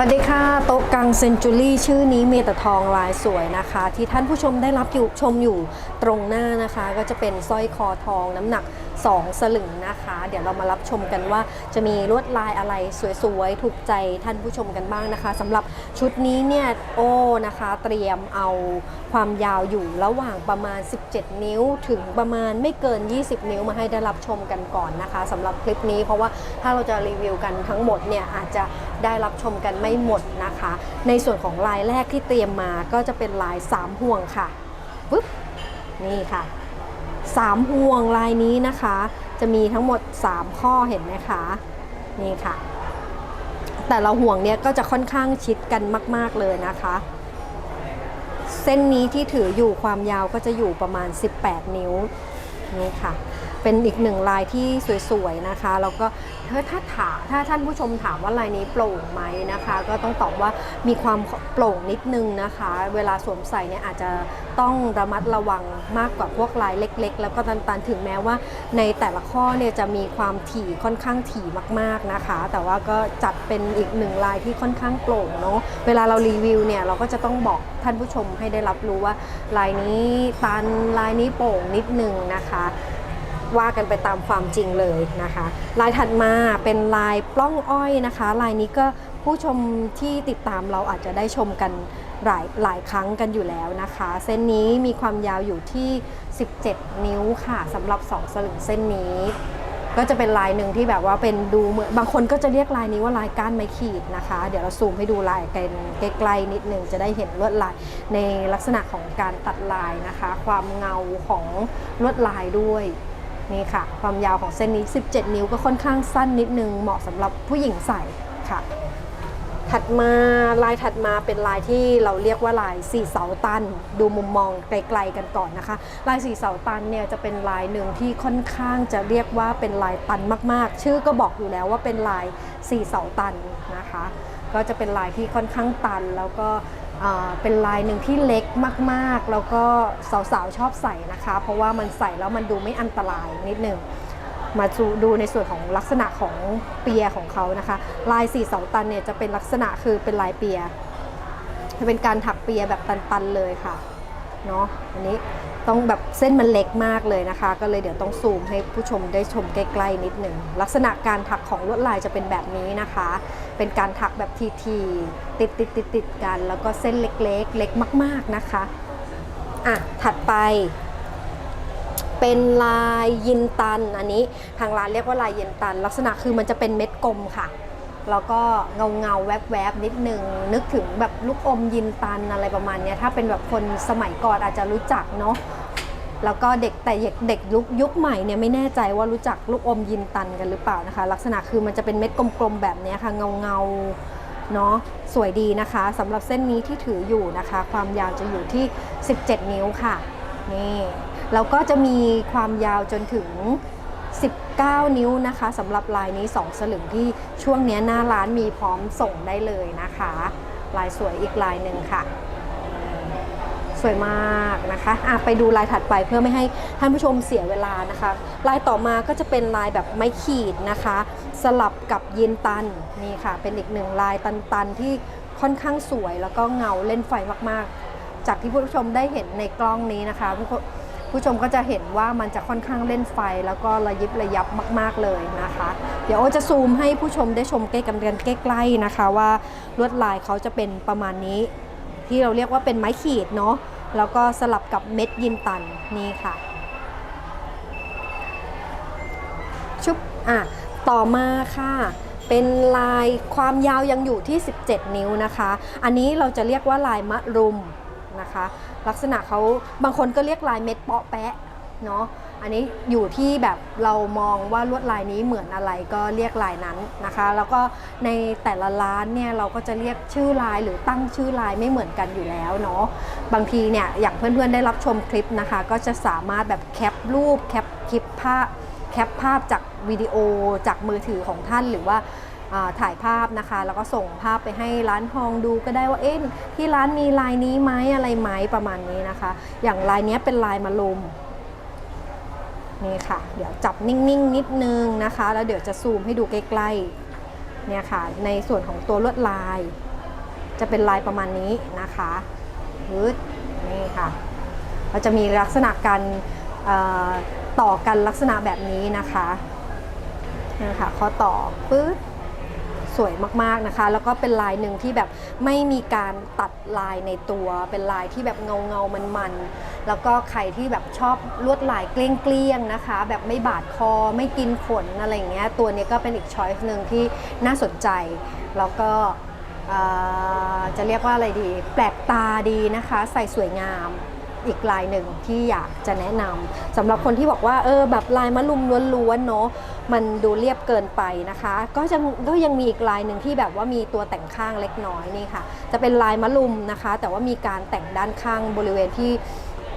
สวัสดีค่ะ โต๊ะกังเซนจูรี่ชื่อนี้มีแต่ทองลายสวยนะคะ ที่ท่านผู้ชมได้รับอยู่ชมอยู่ตรงหน้านะคะ ก็จะเป็นสร้อยคอทองน้ำหนัก 2 สลึงนะคะ เดี๋ยวเรามารับชมกันว่าจะมีลวดลายอะไรสวยๆ ถูกใจท่านผู้ชมกันบ้างนะคะสำหรับชุดนี้เนี่ยโอ้นะคะ เตรียมเอาความยาวอยู่ระหว่างประมาณ 17 นิ้ว ถึงประมาณไม่เกิน 20 นิ้วมาให้ได้รับชมกันก่อนนะคะสำหรับคลิปนี้เพราะว่าถ้าเราจะรีวิวกันทั้งหมดเนี่ยอาจจะ ได้รับชมกันไม่หมดนะคะ ในส่วนของลายแรกที่เตรียมมาก็จะเป็นลาย 3 ห่วงค่ะปึ๊บนี่ค่ะ 3 ห่วงลายนี้นะคะ จะมีทั้งหมด 3 ข้อเห็นไหมคะ นี่ค่ะ แต่ละห่วงเนี่ยก็จะค่อนข้างชิดกันมาก ๆ เลยนะคะ เส้นนี้ที่ถืออยู่ความยาวก็จะอยู่ประมาณ 18 นิ้วนี่ค่ะ เป็นอีกหนึ่งลายที่สวยๆนะคะ แล้วก็ ถ้าถ้าถามถ้าท่านผู้ชมถามว่าลายนี้โปร่งไหมนะคะ ก็ต้องตอบว่ามีความโปร่งนิดนึงนะคะ เวลาสวมใส่เนี่ยอาจจะต้องระมัดระวังมากกว่าพวกลายเล็ก ๆ แล้วก็ตันๆถึงแม้ว่า ในแต่ละข้อเนี่ยจะมีความถี่ค่อนข้างถี่มากๆนะคะ แต่ว่าก็จัดเป็นอีกหนึ่งลายที่ค่อนข้างโปร่งเนาะเวลาเรารีวิวเนี่ยเราก็จะต้องบอกท่านผู้ชมให้ได้รับรู้ว่าลายนี้ตันลายนี้โป่งนิดนึงนะคะ ว่ากันไปตามความจริงเลยนะคะ ลายถัดมาเป็นลายปล้องอ้อยนะคะ ลายนี้ก็ผู้ชมที่ติดตามเราอาจจะได้ชมกันหลายหลายครั้งกันอยู่แล้วนะคะ เส้นนี้มีความยาวอยู่ที่ 17 นิ้วค่ะสำหรับ 2 สลึงเส้นนี้ ก็จะเป็นลายหนึ่งที่แบบว่าเป็นดูเหมือนบางคนก็จะเรียกลายนี้ว่าลายก้านไม้ขีดนะคะ เดี๋ยวเราซูมให้ดูลายกันใกล้ๆนิดนึงจะได้เห็นลวดลายในลักษณะของการตัดลายนะคะ ความเงาของลวดลายด้วย นี่ค่ะ ความยาวของเส้นนี้ 17 นิ้วก็ค่อนข้างสั้นนิดนึง เหมาะสำหรับผู้หญิงใส่ค่ะ ถัดมาลายถัดมาเป็นลายที่เราเรียกว่าลายสี่เสาตัน ดูมุมมองไกลๆกันก่อนนะคะ ลายสี่เสาตันเนี่ยจะเป็นลายหนึ่งที่ค่อนข้างจะเรียกว่าเป็นลายตันมากๆ ชื่อก็บอกอยู่แล้วว่าเป็นลายสี่เสาตันนะคะ ก็จะเป็นลายที่ค่อนข้างตันแล้วก็เป็นลายหนึ่งที่เล็กมากๆ แล้วก็สาวๆชอบใส่นะคะ เพราะว่ามันใส่แล้วมันดูไม่อันตรายนิดนึง มาดูในส่วนของลักษณะของเปียของเขานะคะ ลายสี่เสาตันเนี่ยจะเป็นลักษณะคือเป็นลายเปีย จะเป็นการถักเปียแบบตันๆเลยค่ะเนาะอันนี้ต้องแบบเส้นมันเล็กมากเลยนะคะ ก็เลยเดี๋ยวต้องซูมให้ผู้ชมได้ชมใกล้ๆนิดหนึ่งลักษณะการถักของลวดลายจะเป็นแบบนี้นะคะ เป็นการถักแบบทีๆติดติดติดติดๆกัน แล้วก็เส้นเล็กๆ เล็กมาก ๆนะคะอะถัดไป เป็นลายยินตัน อันนี้ทางร้านเรียกว่าลายยินตัน ลักษณะคือมันจะเป็นเม็ดกลมค่ะ แล้วก็เงาเงาแวบแวบนิดนึง นึกถึงแบบลูกอมยินตันอะไรประมาณนี้ถ้าเป็นแบบคนสมัยก่อนอาจจะรู้จักเนาะแล้วก็เด็กแต่เด็กเด็กยุคยุคใหม่เนี่ยไม่แน่ใจว่ารู้จักลูกอมยินตันกันหรือเปล่านะคะ ลักษณะคือมันจะเป็นเม็ดกลมๆแบบนี้ค่ะเงาเงาเนาะสวยดีนะคะสำหรับเส้นนี้ที่ถืออยู่นะคะ ความยาวจะอยู่ที่ 17 นิ้วค่ะนี่ แล้วก็จะมีความยาวจนถึง 19 นิ้วนะคะสำหรับลายนี้ 2 สลึงที่ช่วงนี้หน้าร้านมีพร้อมส่งได้เลยนะคะ ลายสวยอีกลายหนึ่งค่ะ สวยมากนะคะอะไปดูลายถัดไปเพื่อไม่ให้ท่านผู้ชมเสียเวลานะคะ ลายต่อมาก็จะเป็นลายแบบไม้ขีดนะคะ สลับกับยีนตันนี่ค่ะ เป็นอีกหนึ่งลายตันๆที่ค่อนข้างสวยแล้วก็เงาเล่นไฟมากๆ จากที่ผู้ชมได้เห็นในกล้องนี้นะคะ ผู้ชมก็จะเห็นว่ามันจะค่อนข้างเล่นไฟ แล้วก็ระยิบระยับมาก ๆเลยนะคะ เดี๋ยวโอจะซูมให้ผู้ชมได้ชมใกล้กันใกล้ๆนะคะ ว่าลวดลายเขาจะเป็นประมาณนี้ ที่เราเรียกว่าเป็นไม้ขีดเนาะแล้วก็สลับกับเม็ดยินตันนี่ค่ะชุบอะต่อมาค่ะเป็นลายความยาวยังอยู่ที่ 17 นิ้วนะคะ อันนี้เราจะเรียกว่าลายมะรุมนะคะ ลักษณะเขาบางคนก็เรียกลายเม็ดเปาะแปะเนาะอันนี้อยู่ที่แบบเรามองว่าลวดลายนี้เหมือนอะไรก็เรียกลายนั้นนะคะ แล้วก็ในแต่ละร้านเนี่ยเราก็จะเรียกชื่อลายหรือตั้งชื่อลายไม่เหมือนกันอยู่แล้วเนาะบางทีเนี่ยอย่างเพื่อนๆได้รับชมคลิปนะคะ ก็จะสามารถแบบแคปรูปแคปคลิปภาพแคปภาพจากวิดีโอจากมือถือของท่านหรือว่าอ่า ถ่ายภาพนะคะ แล้วก็ส่งภาพไปให้ร้านทองดูก็ได้ว่าเอ๊ะที่ร้านมีลายนี้ไหมอะไรไหมประมาณนี้นะคะ อย่างลายนี้เป็นลายมาลุมนี่ค่ะ เดี๋ยวจับนิ่งๆนิดนึงนะคะ แล้วเดี๋ยวจะซูมให้ดูใกล้ๆเนี่ยค่ะ ในส่วนของตัวลวดลาย จะเป็นลายประมาณนี้นะคะฮึดนี่ค่ะก็จะมีลักษณะการต่อกันลักษณะแบบนี้นะคะนี่ค่ะข้อต่อปึ๊ด สวยมากๆนะคะ แล้วก็เป็นลายหนึ่งที่แบบไม่มีการตัดลายในตัว เป็นลายที่แบบเงาเงามันมันๆแล้วก็ใครที่แบบชอบลวดลายเกลี้ยงๆนะคะ แบบไม่บาดคอไม่กินขนอะไรอย่างเงี้ยตัวนี้ก็เป็นอีกช้อยส์หนึ่งที่น่าสนใจ แล้วก็จะเรียกว่าอะไรดี แปลกตาดีนะคะ ใส่สวยงาม อีกลายหนึ่งที่อยากจะแนะนำสำหรับคนที่บอกว่าเออแบบลายมะลุมล้วนๆเนาะมันดูเรียบเกินไปนะคะ ก็จะก็ยังมีอีกลายหนึ่งที่แบบว่ามีตัวแต่งข้างเล็กน้อยนี่ค่ะ จะเป็นลายมะลุมนะคะ แต่ว่ามีการแต่งด้านข้างบริเวณที่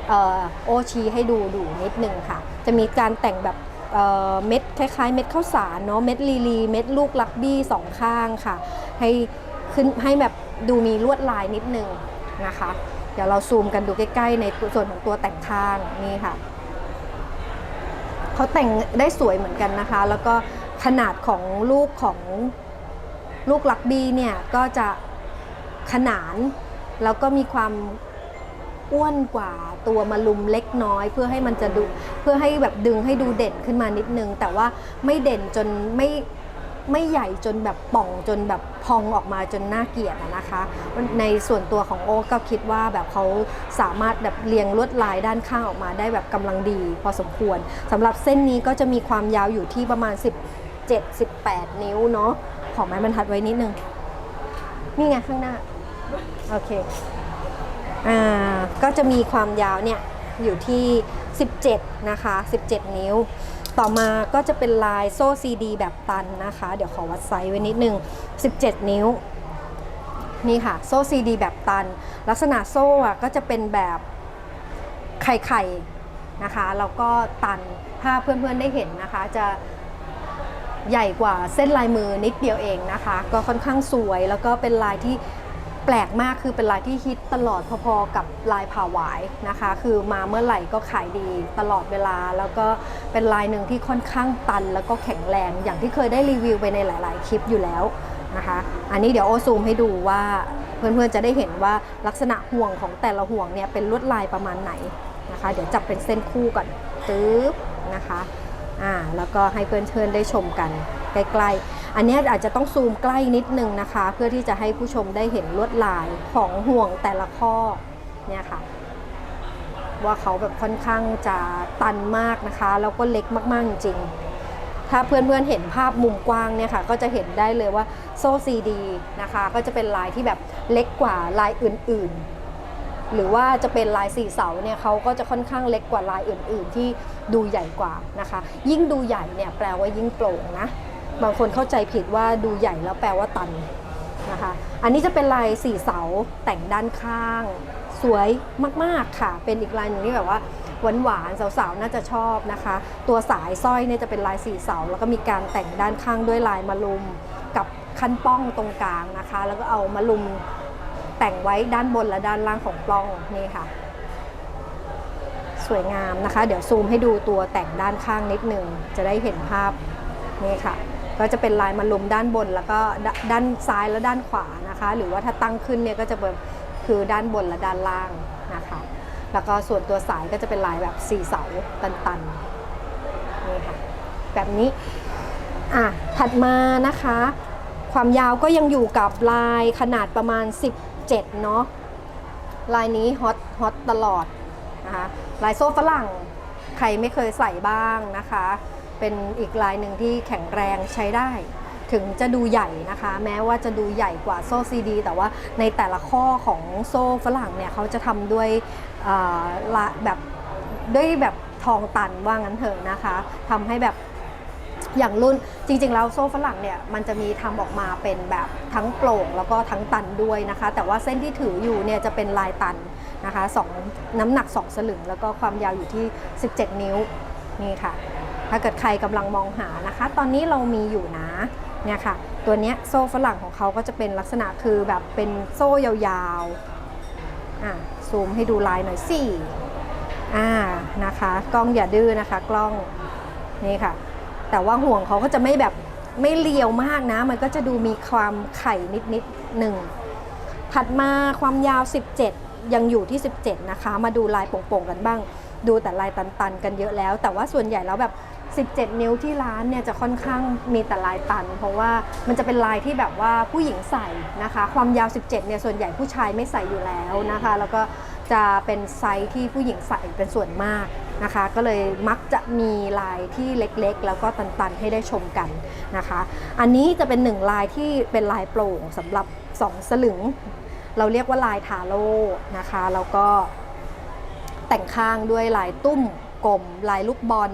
เออโอชีให้ดูดูนิดนึงค่ะ จะมีการแต่งแบบเอ่อเม็ดคล้ายๆ เม็ดข้าวสารเนาะเม็ดลีลี เม็ดลูกลักบี้สองข้างค่ะ ให้ขึ้นให้แบบดูมีลวดลายนิดนึงนะคะ เดี๋ยวเราซูมกันดูใกล้ๆ ในส่วนของตัวแต่งข้างนี่ค่ะเขาแต่งได้สวยเหมือนกันนะคะ แล้วก็ขนาดของลูกของลูกลักบี้เนี่ยก็จะขนาน แล้วก็มีความอ้วนกว่าตัวมาลุมเล็กน้อย เพื่อให้มันจะดูเพื่อให้แบบดึงให้ดูเด่นขึ้นมานิดนึง แต่ว่าไม่เด่นจนไม่ ไม่ใหญ่จนแบบป่องจนแบบพองออกมาจนน่าเกลียดนะคะ ในส่วนตัวของโอ๊คก็คิดว่าแบบเขาสามารถแบบเรียงลวดลายด้านข้างออกมาได้แบบกำลังดี พอสมควรสำหรับเส้นนี้ก็จะมีความยาวอยู่ที่ประมาณ 17-18 นิ้วเนาะขอไม้บรรทัดไว้นิดนึงนี่ไงข้างหน้าโอเคอ่าก็จะมีความยาวเนี่ยอยู่ที่ 17 นะคะ 17 นิ้ว ต่อมาก็จะเป็นลายโซ่ซีดีแบบตันนะคะ เดี๋ยวขอวัดไซส์ไว้นิดนึง 17 นิ้ว นี่ค่ะ โซ่ซีดีแบบตัน ลักษณะโซ่อะก็จะเป็นแบบไข่ๆนะคะแล้วก็ตันถ้าเพื่อนๆได้เห็นนะคะ จะใหญ่กว่าเส้นลายมือนิดเดียวเองนะคะ ก็ค่อนข้างสวยแล้วก็เป็นลายที่ แปลกมากคือเป็นลายที่ฮิตตลอดพอๆกับลายผ่าหวายนะคะ คือมาเมื่อไหร่ก็ขายดีตลอดเวลา แล้วก็เป็นลายหนึ่งที่ค่อนข้างตัน แล้วก็แข็งแรงอย่างที่เคยได้รีวิวไปในหลาย ๆ คลิปอยู่แล้วนะคะ อันนี้เดี๋ยวโอซูมให้ดูว่าเพื่อนๆจะได้เห็นว่าลักษณะห่วงของแต่ละห่วงเนี่ยเป็นลวดลายประมาณไหนนะคะ เดี๋ยวจับเป็นเส้นคู่ก่อนตึ๊บนะคะอ่าแล้วก็ให้เพื่อนๆได้ชมกันใกล้ๆ อันนี้อาจจะต้องซูมใกล้นิดนึงนะคะ เพื่อที่จะให้ผู้ชมได้เห็นลวดลายของห่วงแต่ละข้อเนี่ยค่ะ ว่าเขาแบบค่อนข้างจะตันมากนะคะ แล้วก็เล็กมากๆจริงๆถ้าเพื่อนๆเห็นภาพมุมกว้างเนี่ยค่ะก็จะเห็นได้เลยว่าโซ่ซีดีนะคะก็จะเป็นลายที่แบบเล็กกว่าลายอื่นๆ หรือว่าจะเป็นลายสี่เสาเนี่ยเขาก็จะค่อนข้างเล็กกว่าลายอื่นๆ ที่ดูใหญ่กว่านะคะ ยิ่งดูใหญ่เนี่ยแปลว่ายิ่งโปร่งนะ บางคนเข้าใจผิดว่าดูใหญ่แล้วแปลว่าตันนะคะ อันนี้จะเป็นลายสี่เสาแต่งด้านข้าง สวยมากๆค่ะ เป็นอีกลายหนึ่งที่แบบว่าหวานๆสาวๆ น่าจะชอบนะคะ ตัวสายสร้อยเนี่ยจะเป็นลายสี่เสา แล้วก็มีการแต่งด้านข้างด้วยลายมะลุมกับคันป้องตรงกลางนะคะ แล้วก็เอามะลุมแต่งไว้ด้านบนและด้านล่างของปล้องนี่ค่ะ สวยงามนะคะ เดี๋ยวซูมให้ดูตัวแต่งด้านข้างนิดนึงจะได้เห็นภาพนี่ค่ะ ก็จะเป็นลายมะลุมด้านบนแล้วก็ดด้านซ้ายและด้านขวานะคะ หรือว่าถ้าตั้งขึ้นเนี่ยก็จะเป็นคือด้านบนและด้านล่างนะคะ แล้วก็ส่วนตัวสายก็จะเป็นลายแบบสี่เสาตันๆนี่ค่ะแบบนี้อะถัดมานะคะ ความยาวก็ยังอยู่กับลายขนาดประมาณ 17เนาะลายนี้ฮอตฮอตตลอดนะคะลายโซ่ฝรั่งใครไม่เคยใส่บ้างนะคะ เป็นอีกลายหนึ่งที่แข็งแรงใช้ได้ ถึงจะดูใหญ่นะคะ แม้ว่าจะดูใหญ่กว่าโซ่ซีดีแต่ว่าในแต่ละข้อของโซ่ฝรั่งเนี่ยเขาจะทำด้วยแบบด้วยแบบทองตันว่างั้นเถอะนะคะทำให้แบบอย่างรุ่นจริงๆแล้วโซ่ฝรั่งเนี่ยมันจะมีทำออกมาเป็นแบบทั้งโปร่งแล้วก็ทั้งตันด้วยนะคะ แต่ว่าเส้นที่ถืออยู่เนี่ยจะเป็นลายตันนะคะสองน้ำหนัก 2 สลึง แล้วก็ความยาวอยู่ที่ 17 นิ้วนี่ค่ะ ถ้าเกิดใครกำลังมองหานะคะ ตอนนี้เรามีอยู่นะเนี่ยค่ะ ตัวเนี้ยโซ่ฝรั่งของเขาก็จะเป็นลักษณะคือแบบเป็นโซ่ยาวๆ อะซูมให้ดูลายหน่อยสิอ่านะคะ กล้องอย่าดื้อนะคะ กล้องนี่ค่ะ แต่ว่าห่วงเขาก็จะไม่แบบไม่เลียวมากนะ มันก็จะดูมีความไข่นิดนิดหนึ่งถัดมาความยาว 17 ยังอยู่ที่ 17 นะคะ มาดูลายโป่งๆกันบ้าง ดูแต่ลายตันๆ กันเยอะแล้ว แต่ว่าส่วนใหญ่แล้วแบบ 17 นิ้วที่ร้านเนี่ยจะค่อนข้างมีแต่ลายตัน เพราะว่ามันจะเป็นลายที่แบบว่าผู้หญิงใส่นะคะ ความยาว 17 เนี่ยส่วนใหญ่ผู้ชายไม่ใส่อยู่แล้วนะคะ แล้วก็จะเป็นไซส์ที่ผู้หญิงใส่เป็นส่วนมากนะคะ ก็เลยมักจะมีลายที่เล็กๆ แล้วก็ตันๆให้ได้ชมกันนะคะ อันนี้จะเป็นหนึ่งลายที่เป็นลายโปร่งสำหรับ 2 สลึง เราเรียกว่าลายทาโร่นะคะ แล้วก็แต่งข้างด้วยลายตุ้มกลมลายลูกบอล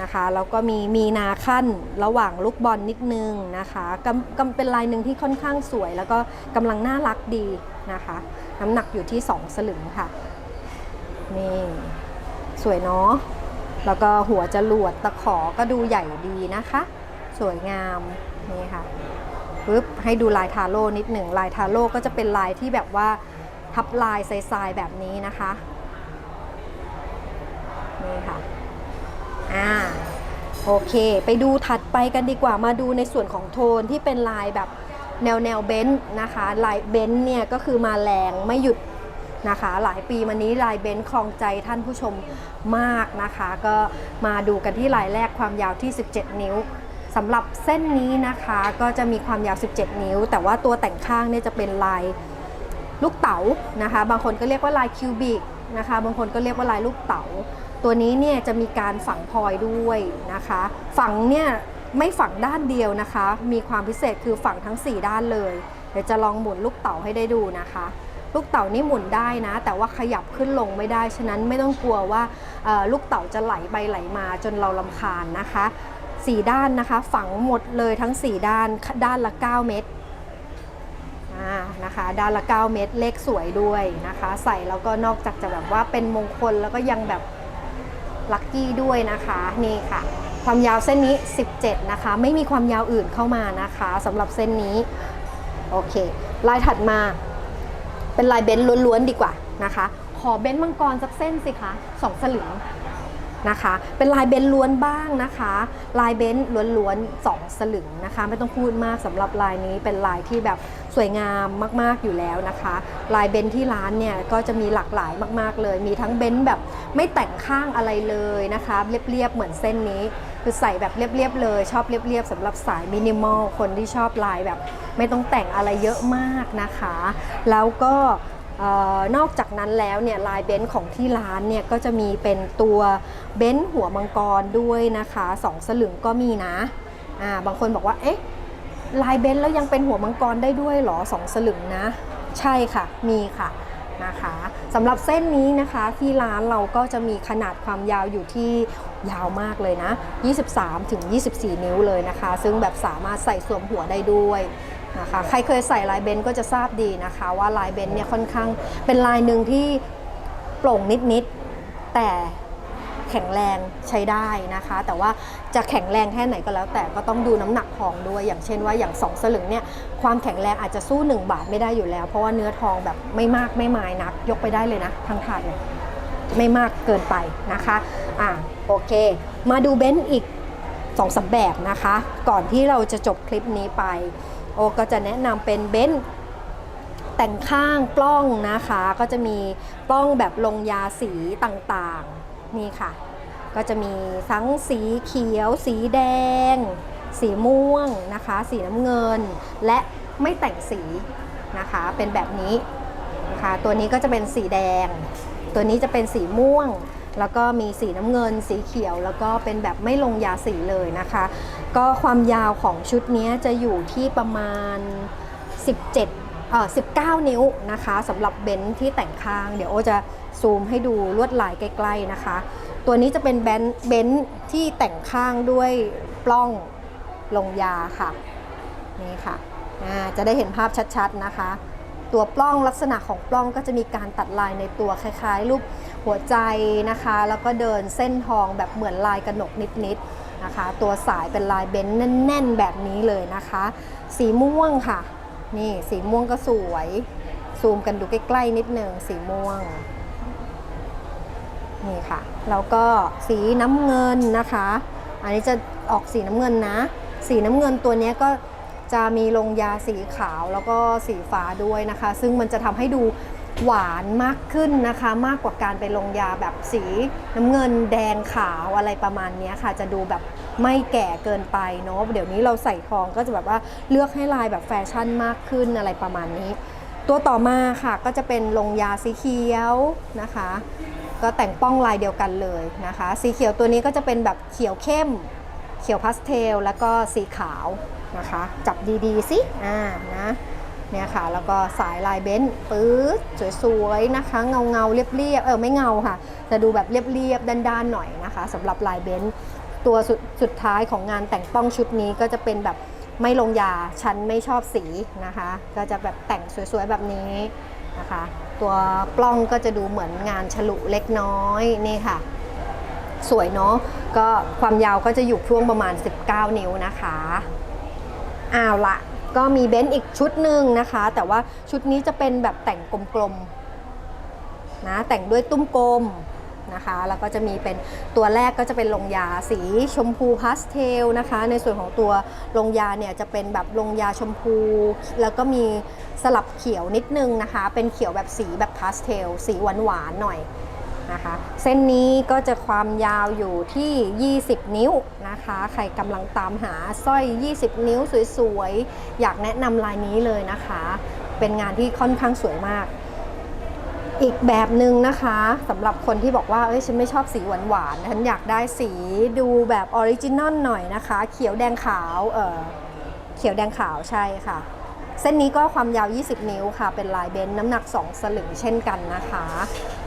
นะคะแล้วก็มีมีนาขั้นระหว่างลูกบอลนิดนึงนะคะกำกำเป็นลายหนึ่งที่ค่อนข้างสวย แล้วก็กำลังน่ารักดีนะคะ น้ำหนักอยู่ที่ 2 สลึงค่ะนี่สวยเนาะแล้วก็หัวจรวดตะขอก็ดูใหญ่ดีนะคะ สวยงามนี่ค่ะปึ๊บให้ดูลายทาโร่นิดหนึ่งลายทาโร่ก็จะเป็นลายที่แบบว่าทับลายทรายๆแบบนี้นะคะนี่ค่ะ อ่าโอเค ไปดูถัดไปกันดีกว่ามาดูในส่วนของโทนที่เป็นลายแบบแนวแนวเบนซ์นะคะ ลายเบนซ์เนี่ยก็คือมาแรงไม่หยุดนะคะ หลายปีมานี้ลายเบนซ์คลองใจท่านผู้ชมมากนะคะ ก็มาดูกันที่ลายแรกความยาวที่ 17 นิ้วสำหรับเส้นนี้นะคะก็จะมีความยาว 17 นิ้ว แต่ว่าตัวแต่งข้างเนี่ยจะเป็นลายลูกเต๋านะคะ บางคนก็เรียกว่าลายคิวบิกนะคะ บางคนก็เรียกว่าลายลูกเต๋า ตัวนี้เนี่ยจะมีการฝังพลอยด้วยนะคะ ฝังเนี่ยไม่ฝังด้านเดียวนะคะ มีความพิเศษคือฝังทั้ง 4 ด้านเลย เดี๋ยวจะลองหมุนลูกเต๋าให้ได้ดูนะคะ ลูกเต๋านี่หมุนได้นะ แต่ว่าขยับขึ้นลงไม่ได้ ฉะนั้นไม่ต้องกลัวว่าลูกเต๋าจะไหลไปไหลมาจนเราลำคาญนะคะสี่ด้านนะคะ ฝังหมดเลยทั้ง 4 ด้านด้านละ 9 เม็ดนะคะด้านละ 9 เม็ดเลขสวยด้วยนะคะ ใส่แล้วก็นอกจากจะแบบว่าเป็นมงคลแล้วก็ยังแบบ ลัคกี้ด้วยนะคะนี่ค่ะ ความยาวเส้นนี้ 17 นะคะ ไม่มีความยาวอื่นเข้ามานะคะสำหรับเส้นนี้โอเค ลายถัดมาเป็นลายเบนซ์ล้วนๆดีกว่านะคะ ขอเบนซ์มังกรสักเส้นสิคะสองสลึงนะคะ เป็นลายเบนซ์ล้วนบ้างนะคะ ลายเบนซ์ล้วนๆสองสลึงนะคะ ไม่ต้องพูดมากสำหรับลายนี้เป็นลายที่แบบ สวยงามมาก ๆ อยู่แล้วนะคะ ลายเบนที่ร้านเนี่ยก็จะมีหลากหลายมาก ๆ เลย มีทั้งเบนแบบไม่แต่งข้างอะไรเลยนะคะ เรียบ ๆ เหมือนเส้นนี้ คือใส่แบบเรียบ ๆ เลย ชอบเรียบ ๆสำหรับสายมินิมอล คนที่ชอบลายแบบไม่ต้องแต่งอะไรเยอะมากนะคะ แล้วก็ออนอกจากนั้นแล้วเนี่ยลายเบนซ์ของที่ร้านเนี่ยก็จะมีเป็นตัวเบนซ์หัวมังกรด้วยนะคะสองสลึงก็มีนะ บางคนบอกว่าเอ๊ะ ลายเบนซ์แล้วยังเป็นหัวมังกรได้ด้วยเหรอสองสลึงนะ ใช่ค่ะมีค่ะนะคะสำหรับเส้นนี้นะคะที่ร้านเราก็จะมีขนาดความยาวอยู่ที่ยาวมากเลยนะ 23ถึง24 นิ้วเลยนะคะ ซึ่งแบบสามารถใส่สวมหัวได้ด้วยนะคะใครเคยใส่ลายเบนก็จะทราบดีนะคะ ว่าลายเบนเนี่ยค่อนข้างเป็นลายหนึ่งที่โปร่งนิดๆแต่ แข็งแรงใช้ได้นะคะ แต่ว่าจะแข็งแรงแค่ไหนก็แล้วแต่ก็ต้องดูน้ำหนักทองด้วย อย่างเช่นว่าอย่าง 2 สลึงเนี่ยความแข็งแรงอาจจะสู้ 1 บาทไม่ได้อยู่แล้ว เพราะว่าเนื้อทองแบบไม่มากไม่มายนัก ยกไปได้เลยนะทางถาดเนี่ยไม่มากเกินไปนะคะอะโอเค มาดูเบนซ์อีก2องสามแบบนะคะ ก่อนที่เราจะจบคลิปนี้ไป โอก็จะแนะนำเป็นเบนซ์แต่งข้างปล้องนะคะ ก็จะมีปล้องแบบลงยาสีต่างๆ นี่ค่ะ ก็จะมีทั้งสีเขียว สีแดง สีม่วงนะคะ สีน้ำเงิน และไม่แต่งสีนะคะ เป็นแบบนี้นะคะ ตัวนี้ก็จะเป็นสีแดง ตัวนี้จะเป็นสีม่วง แล้วก็มีสีน้ำเงิน สีเขียว แล้วก็เป็นแบบไม่ลงยาสีเลยนะคะ ก็ความยาวของชุดนี้จะอยู่ที่ประมาณ 17เอ่อ19 นิ้วนะคะสำหรับเบนซ์ที่แต่งข้าง เดี๋ยวโอจะ ซูมให้ดูลวดลายใกล้ๆนะคะ ตัวนี้จะเป็นแบนเบนซ์ที่แต่งข้างด้วยปล้องลงยาค่ะนี่ค่ะจะได้เห็นภาพชัดๆนะคะ ตัวปล้องลักษณะของปล้องก็จะมีการตัดลายในตัวคล้ายๆ รูปหัวใจนะคะ แล้วก็เดินเส้นทองแบบเหมือนลายกระหนกนิดๆนะคะ ตัวสายเป็นลายเบนซ์แน่น ๆ แบบนี้เลยนะคะ สีม่วงค่ะ นี่สีม่วงก็สวย ซูมกันดูใกล้ ๆ นิดหนึ่งสีม่วง นี่ค่ะ แล้วก็สีน้ำเงินนะคะ อันนี้จะออกสีน้ำเงินนะ สีน้ำเงินตัวนี้ก็จะมีลงยาสีขาวแล้วก็สีฟ้าด้วยนะคะ ซึ่งมันจะทำให้ดูหวานมากขึ้นนะคะ มากกว่าการไปลงยาแบบสีน้ำเงินแดงขาวอะไรประมาณนี้ค่ะ จะดูแบบไม่แก่เกินไปเนาะเดี๋ยวนี้เราใส่ทองก็จะแบบว่าเลือกให้ลายแบบแฟชั่นมากขึ้นอะไรประมาณนี้ ตัวต่อมาค่ะก็จะเป็นลงยาสีเขียวนะคะ ก็แต่งป้องลายเดียวกันเลยนะคะ สีเขียวตัวนี้ก็จะเป็นแบบเขียวเข้ม เขียวพาสเทล แล้วก็สีขาวนะคะ จับดีๆสิอ่านะเนี่ยค่ะ แล้วก็สายลายเบนซ์ปื๊ดสวยๆนะคะ เงาเงาๆเรียบๆเออไม่เงาค่ะ จะดูแบบเรียบๆด้านๆหน่อยนะคะสำหรับลายเบนซ์ตัวสุดสุดท้ายของงานแต่งป้องชุดนี้ก็จะเป็นแบบไม่ลงยา ฉันไม่ชอบสีนะคะ ก็จะแบบแต่งสวยๆแบบนี้ นะคะ ตัวปล้องก็จะดูเหมือนงานฉลุเล็กน้อยนี่ค่ะ สวยเนาะก็ความยาวก็จะอยู่ช่วงประมาณ 19 นิ้วนะคะอ้าวละก็มีเบนซ์อีกชุดหนึ่งนะคะ แต่ว่าชุดนี้จะเป็นแบบแต่งกลมๆนะแต่งด้วยตุ้มกลม นะคะ แล้วก็จะมีเป็นตัวแรกก็จะเป็นลงยาสีชมพูพาสเทลนะคะ ในส่วนของตัวลงยาเนี่ยจะเป็นแบบลงยาชมพู แล้วก็มีสลับเขียวนิดนึงนะคะ เป็นเขียวแบบสีแบบพาสเทลสีหวานๆหน่อยนะคะเส้นนี้ก็จะความยาวอยู่ที่ 20 นิ้วนะคะ ใครกำลังตามหาสร้อย 20 นิ้วสวยๆ อยากแนะนำลายนี้เลยนะคะ เป็นงานที่ค่อนข้างสวยมาก อีกแบบหนึ่งนะคะสำหรับคนที่บอกว่าเอ้ยฉันไม่ชอบสีหวานๆฉันอยากได้สีดูแบบออริจินอลหน่อยนะคะ เขียวแดงขาวเออเขียวแดงขาวใช่ค่ะ เส้นนี้ก็ความยาว 20 นิ้วค่ะ เป็นลายเบนซ์น้ำหนัก 2 สลึงเช่นกันนะคะ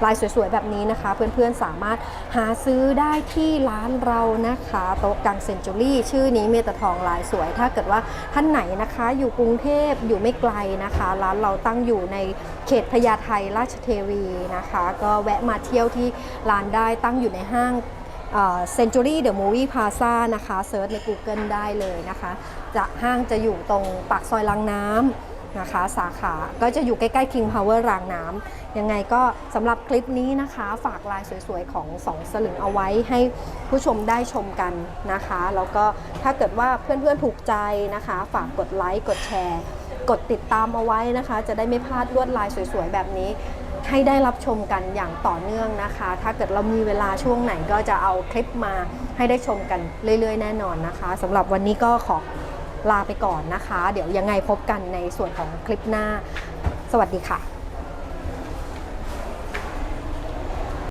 ลายสวยๆ แบบนี้นะคะ เพื่อนๆ สามารถหาซื้อได้ที่ร้านเรานะคะ โต๊ะกังเซนจูรี่ ชื่อนี้เมตะทองลายสวย ถ้าเกิดว่าท่านไหนนะคะ อยู่กรุงเทพอยู่ไม่ไกลนะคะ ร้านเราตั้งอยู่ในเขตพญาไทราชเทวีนะคะ ก็แวะมาเที่ยวที่ร้านได้ตั้งอยู่ในห้าง เซนจูรี่เดอะมูวี่พาซานะคะเซิร์ชใน Google ได้เลยนะคะ จะห้างจะอยู่ตรงปากซอยรางน้ำนะคะ สาขาก็จะอยู่ใกล้ๆ King Power รางน้ำยังไงก็สำหรับคลิปนี้นะคะ ฝากลายสวยๆ ของ2สลึงเอาไว้ให้ผู้ชมได้ชมกันนะคะ แล้วก็ถ้าเกิดว่าเพื่อนๆถูกใจนะคะ ฝากกดไลค์กดแชร์ กดติดตามเอาไว้นะคะ จะได้ไม่พลาดลวดลายสวยๆ แบบนี้ ให้ได้รับชมกันอย่างต่อเนื่องนะคะ ถ้าเกิดเรามีเวลาช่วงไหนก็จะเอาคลิปมาให้ได้ชมกันเรื่อยๆ แน่นอนนะคะสำหรับวันนี้ก็ขอลาไปก่อนนะคะ เดี๋ยวยังไงพบกันในส่วนของคลิปหน้า สวัสดีค่ะ